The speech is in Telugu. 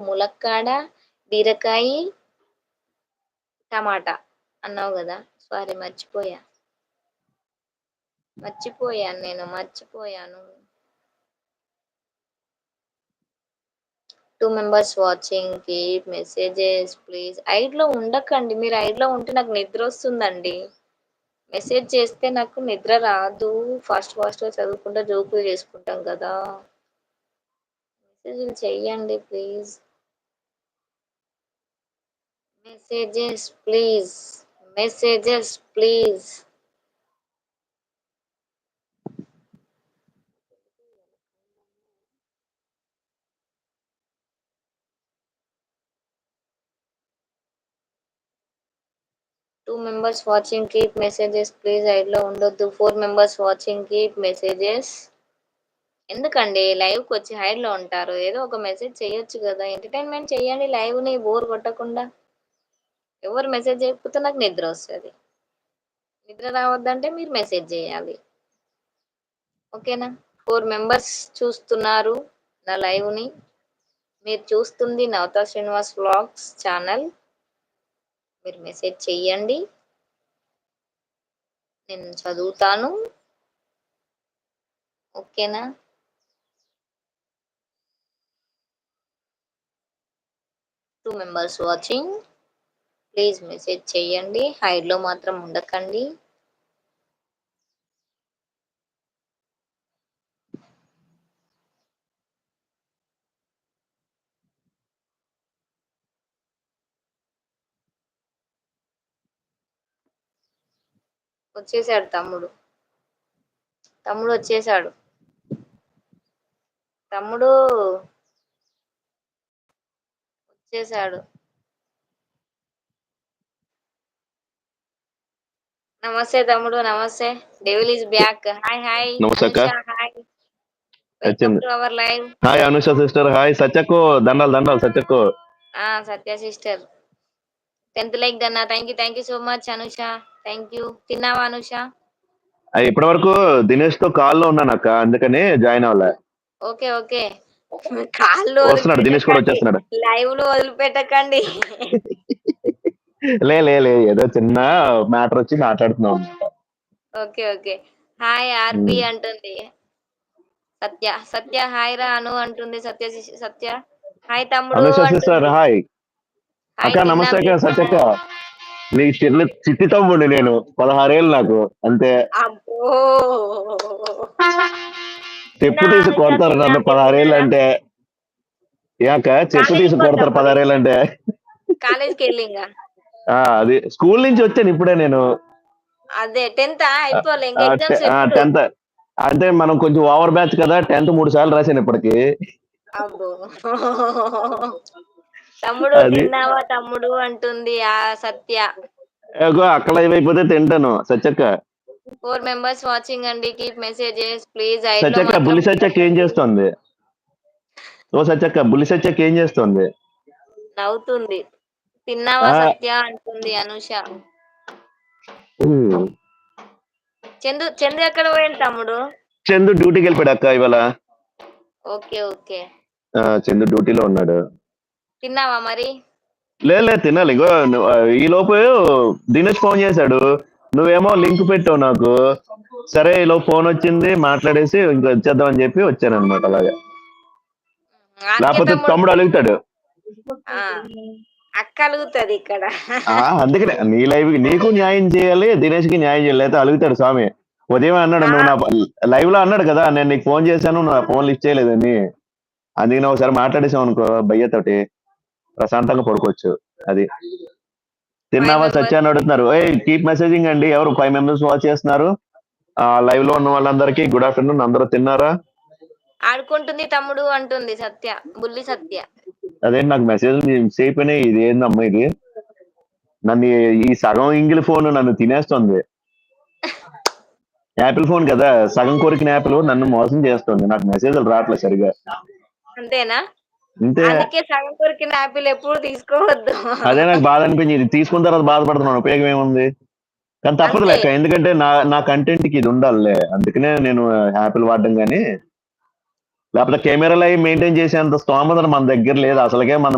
ములక్కాడ, బీరకాయి, టమాటా అన్నావు కదా సారీ మర్చిపోయా. మర్చిపోయాను నేను. మర్చిపోయాను. Two members watching. Keep messages please. ఐడ్‌లో ఉండకండి. మీరు ఐడ్‌లో ఉంటే నాకు నిద్ర వస్తుందండి మెసేజ్ చేస్తే నాకు నిద్ర రాదు. ఫాస్ట్ ఫాస్ట్‌గా చదువుకుంటా జోకులు చేసుకుంటాం కదా మెసేజ్‌లు చెయ్యండి please. Messages please. Messages please. Two members watching keep messages please ఐడ్‌లో ఉండొద్దు. Four members watching keep messages. ఎందుకండి లైవ్‌కి వచ్చి హైడ్‌లో ఉంటారు. ఏదో ఒక మెసేజ్ చేయొచ్చు కదా ఎంటర్‌టైన్‌మెంట్ చేయండి లైవ్‌ని బోర్ కొట్టకుండా. ఎవరు మెసేజ్ చేయకపోతే నాకు నిద్ర వస్తుంది నిద్ర రావద్దంటే మీరు మెసేజ్ చేయాలి ఓకేనా? ఫోర్ మెంబర్స్ చూస్తున్నారు నా లైవ్‌ని. మీరు చూస్తుంది నవత శ్రీనివాస్ వ్లాగ్స్ ఛానల్. మీరు మెసేజ్ చెయ్యండి. నేను చదువుతాను. ఓకేనా? Two members watching. Please message చేయండి హైడ్‌లో మాత్రం ఉండకండి. వచ్చేసాడు తమ్ముడు. తమ్ముడు వచ్చేసాడు. తమ్ముడు వచ్చేసాడు. నమస్తే తమ్ముడు. నమస్తే. Devil is back. Hi hi. నమస్తే అక్క. Hi. Our live. Hi Anusha sister hi సత్యకు దండాలు దండాలు సత్యకు ఆ! సత్య సిస్టర్. 10థ్ like డన్నా. Thank you. Thank you so much Anusha. Thank you. తిన్నావా అనుష? ఇప్పటి వరకు దినేష్తో కాల్లో ఉన్నాను అక్క అందుకని జాయిన్ అవ్వలే ఓకే. ఓకే. కాళ్ళు వస్తున్నాడు దినేష్ కూడా. వచ్చేస్తున్నాడు లైవ్‌లో వదిలిపెట్టకండి. లే లే లే ఏదో చిన్న మ్యాటర్ వచ్చి మాట్లాడుతున్నాం ఓకే. ఓకే. హాయ్ ఆర్‌పి. అంటుంది. సత్య. సత్య హాయ్ రా అను అంటుంది సత్య సత్య. హాయ్ తమ్ముడు అంటుంది. హాయ్ అక్క నమస్తే అక్క సత్యక్క. నీ చిట్టి చిట్టి తమ్ముడు నేను పదహారేళ్ళు నాకు అంతే! చెప్పు తీసి? కొడతారు నన్ను పదహారేళ్ళు? అంటే యాక చెప్పు కాలేజ్‌కి తీసి కొడతారు? పదహారేళ్ళు అంటే కాలేజ్‌కెళ్ళి ఇంగ. అది స్కూల్ నుంచి వచ్చాను ఇప్పుడే నేను అదే 10థా అయిపోలే ఇంక ఎగ్జామ్స్ ఎప్పుడు? టెన్త్ అంటే మనం కొంచెం ఓవర్ బ్యాచ్ కదా టెన్త్ మూడు సార్లు రాశాను ఇప్పటికి! తమ్ముడు తిన్నావా తమ్ముడు అంటుంది ఆ సత్య. అక్కడ అయిపోతే తింటాను సత్యక్క 4 మెంబర్స్ వాచింగ్ అండి. కీప్ మెసేజెస్ ప్లీజ్ సత్యక్క బుల్లి సత్యక్క ఏం. చేస్తోంది ఓ సత్యక్క బుల్లి సత్యక్క ఏం చేస్తోంది నవ్వుతుంది. తిన్నావా సత్య అంటుంది అనుష. చందు చందు ఎక్కడ పోయిండు తమ్ముడు? చందు డ్యూటీకి వెళ్ళిపోయాడు అక్క ఇవాళ ఓకే. ఓకే. చందు డ్యూటీలో ఉన్నాడు తిన్నావా మరి? లేదు లేదు తినాలి ఇగో ఈ లోపు దినేష్ ఫోన్ చేశాడు నువ్వేమో లింక్ పెట్టావు నాకు సరే ఈ లోపు ఫోన్ వచ్చింది మాట్లాడేసి ఇంకా వచ్చేద్దాం అని చెప్పి వచ్చాను అనమాట అలాగా లేకపోతే తమ్ముడు తమ్ముడు అలుగుతాడు ఆ! అక్క అలుగుతది ఇక్కడ. అందుకనే నీ లైవ్ నీకు న్యాయం చేయాలి దినేష్కి న్యాయం చేయాలి అయితే అలుగుతాడు స్వామి ఉదయం అన్నాడు నువ్వు నా లైవ్లో అన్నాడు కదా నేను నీకు ఫోన్ చేశాను నువ్వు నా ఫోన్ లిఫ్ట్ చేయలేదని అందుకని ఒకసారి మాట్లాడేసావు అనుకో భయ్యతోటి ప్రశాంతంగా పడుకోవచ్చు అది తిన్నావా members. సత్య అని అడుగుతున్నారు ఏ కీప్ మెసేజింగ్ అండి ఎవరు ఫైవ్ మెంబర్స్ వాచ్ చేస్తున్నారు ఆ లైవ్లో ఉన్న వాళ్ళందరికీ గుడ్ ఆఫ్టర్నూన్ అందరూ తిన్నారా ఆడుకుంటుంది తమ్ముడు అంటుంది సత్య. బుల్లి సత్య. అదే నాకు మెసేజ్ అయినాయి ఇది ఏందమ్మా ఇది నన్ను ఈ- సగం ఇంగిల్ ఫోన్ నన్ను తినేస్తుంది యాపిల్ ఫోన్ కదా సగం కొరికిన యాపిల్ నన్ను మోసం చేస్తుంది నాకు మెసేజ్లు రావట్లేదు సరిగా అంతేనా? అంతే అందుకే సగం కొరికిన యాపిల్ ఎప్పుడు తీసుకోవద్దు. అదే నాకు బాధ అనిపించింది తీసుకున్న తర్వాత బాధపడుతున్నాను ఉపయోగం ఏముంది కానీ తప్పదు. లెక్క ఎందుకంటే నా నా కంటెంట్కి ఇది ఉండాలిలే అందుకనే నేను యాపిల్ వాడడం కానీ లేకపోతే కెమెరా అవి మెయింటైన్ చేసేంత స్తోమత మన దగ్గర లేదు. అసలుకే మన